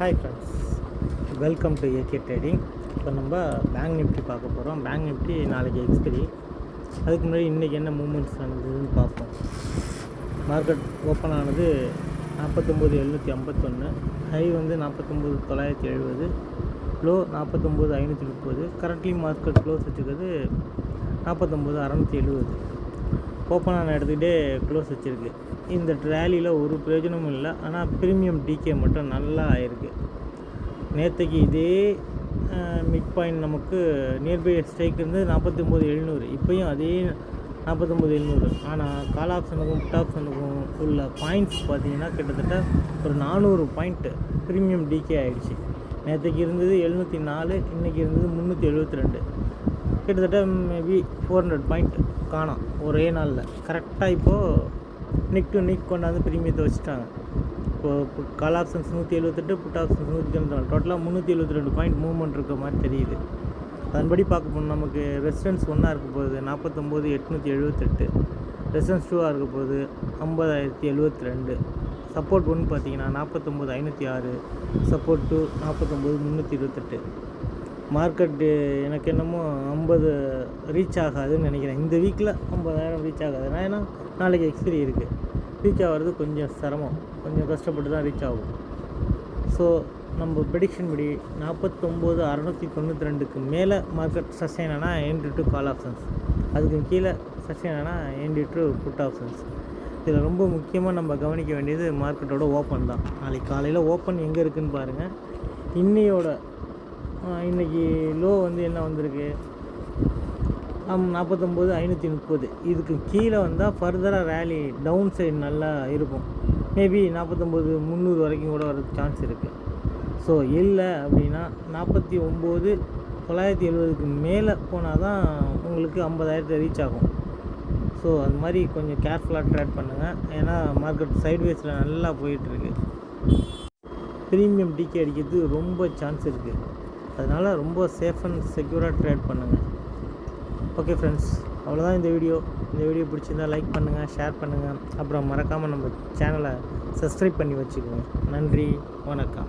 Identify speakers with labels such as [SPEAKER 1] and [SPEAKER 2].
[SPEAKER 1] Hi friends welcome to AK trading இப்போ நம்ம bank Nifty பார்க்க போகிறோம் பேங்க் நிஃப்டி நாளைக்கு எக்ஸ்பிரி அதுக்கு முன்னாடி இன்றைக்கி என்ன மூமெண்ட்ஸ் நடந்ததுன்னு பார்ப்போம். மார்க்கெட் ஓப்பன் ஆனது நாற்பத்தொம்போது எழுநூற்றி ஐம்பத்தொன்று ஹை வந்து நாற்பத்தொம்போது தொள்ளாயிரத்தி எழுபது. லோ நாற்பத்தொம்போது ஐநூற்றி முப்பது. கரண்ட்லி மார்க்கெட் க்ளோஸ் வச்சுக்கிறது நாற்பத்தொம்போது அறநூற்றி எழுபது. ஓப்பன் ஆன இடத்துக்கிட்டே க்ளோஸ் வச்சுருக்கு. இந்த ட்ராலியில் ஒரு பிரயோஜனமும் இல்லை. ஆனால் ப்ரீமியம் டிகே மட்டும் நல்லா ஆயிருக்கு நேற்றுக்கு இதே மிட் பாயிண்ட் நமக்கு நியர்பை ஸ்ட்ரைக் இருந்து நாற்பத்தி ஒம்பது எழுநூறு. இப்போயும் அதே நாற்பத்தொம்போது எழுநூறு. ஆனால் கால் ஆப்ஷனுக்கும் புட் ஆப்ஷனுக்கும் உள்ள பாயிண்ட்ஸ் பார்த்தீங்கன்னா கிட்டத்தட்ட ஒரு நானூறு பாயிண்ட்டு ப்ரீமியம் டிகே ஆகிடுச்சு நேற்றுக்கு இருந்தது எழுநூற்றி நாலு இன்றைக்கி இருந்தது முந்நூற்றி எழுபத்தி ரெண்டு. கிட்டத்தட்ட மேபி ஃபோர் ஹண்ட்ரட் பாயிண்ட் காணோம். ஒரே நாளில். கரெக்டாக இப்போது நிக் டு நிக் கொண்டாந்து பிரீமியத்தை வச்சுட்டாங்க. இப்போது கால் ஆப்ஷன்ஸ் நூற்றி எழுபத்தெட்டு புட் ஆப்ஷன்ஸ் நூற்றி தொண்ணூற்றி நாலு டோட்டலாக முந்நூற்றி எழுபத்தி ரெண்டு பாயிண்ட் மூவ்மெண்ட் இருக்க மாதிரி தெரியுது. அதன்படி பார்க்க போனால் நமக்கு ரெசிடென்ஸ் ஒன்றா இருக்க போகுது. நாற்பத்தொம்போது எட்நூற்றி எழுபத்தெட்டு ரெசிடன்ஸ் டூவாக இருக்க போகுது. ஐம்பதாயிரத்தி எழுபத்தி ரெண்டு சப்போர்ட் ஒன்று பார்த்தீங்கன்னா நாற்பத்தொம்போது ஐநூற்றி ஆறு. சப்போர்ட் டூ நாற்பத்தொம்போது முந்நூற்றி இருபத்தெட்டு. மார்க்கெட்டு எனக்கு என்னமோ ஐம்பது ரீச் ஆகாதுன்னு நினைக்கிறேன். இந்த வீக்கில் ஐம்பதாயிரம் ரீச் ஆகாது நான் ஏன்னா நாளைக்கு எக்ஸ்பிரி இருக்குது ரீச் ஆகிறது கொஞ்சம் சிரமம். கொஞ்சம் கஷ்டப்பட்டு தான் ரீச் ஆகும். ஸோ நம்ம ப்ரெடிக்ஷன் படி நாற்பத்தொம்போது அறநூற்றி தொண்ணூற்றி ரெண்டுக்கு மேலே மார்க்கெட் சஸ்டைன் ஆனால் என்டி டு கால் ஆப்ஷன்ஸ் அதுக்கு கீழே சஸ்டைன் ஆனால் என்டி டு புட் ஆப்ஷன்ஸ் இதில் ரொம்ப முக்கியமாக நம்ம கவனிக்க வேண்டியது மார்க்கெட்டோட ஓப்பன் தான். நாளைக்கு காலையில் ஓப்பன் எங்கே இருக்குதுன்னு பாருங்கள் இன்னையோட இன்றைக்கி லோ வந்து என்ன வந்திருக்கு? நாற்பத்தொம்போது ஐநூற்றி முப்பது. இதுக்கு கீழே வந்தால் ஃபர்தராக ரேலி டவுன் சைடு நல்லா இருக்கும். மேபி நாற்பத்தொம்போது முந்நூறு வரைக்கும் கூட வரதுக்கு சான்ஸ் இருக்குது ஸோ இல்லை அப்படின்னா நாற்பத்தி ஒம்பது தொள்ளாயிரத்தி எழுபதுக்கு மேலே போனால் தான் உங்களுக்கு ஐம்பதாயிரத்தை ரீச் ஆகும். ஸோ அது மாதிரி கொஞ்சம் கேர்ஃபுல்லாக ட்ரேட் பண்ணுங்கள் ஏன்னா மார்க்கெட் சைட்வேஸில் நல்லா போயிட்டுருக்கு ப்ரீமியம் டிக்கி அடிக்கிறது ரொம்ப சான்ஸ் இருக்குது அதனால் ரொம்ப சேஃப் அண்ட் செக்யூராக ட்ரேட் பண்ணுங்கள் ஓகே ஃப்ரெண்ட்ஸ் அவ்வளோதான் இந்த வீடியோ இந்த வீடியோ பிடிச்சிருந்தா லைக் பண்ணுங்கள் ஷேர் பண்ணுங்கள் அப்புறம் மறக்காமல் நம்ம சேனலை சப்ஸ்கிரைப் பண்ணி வச்சுக்கோங்க. நன்றி வணக்கம்.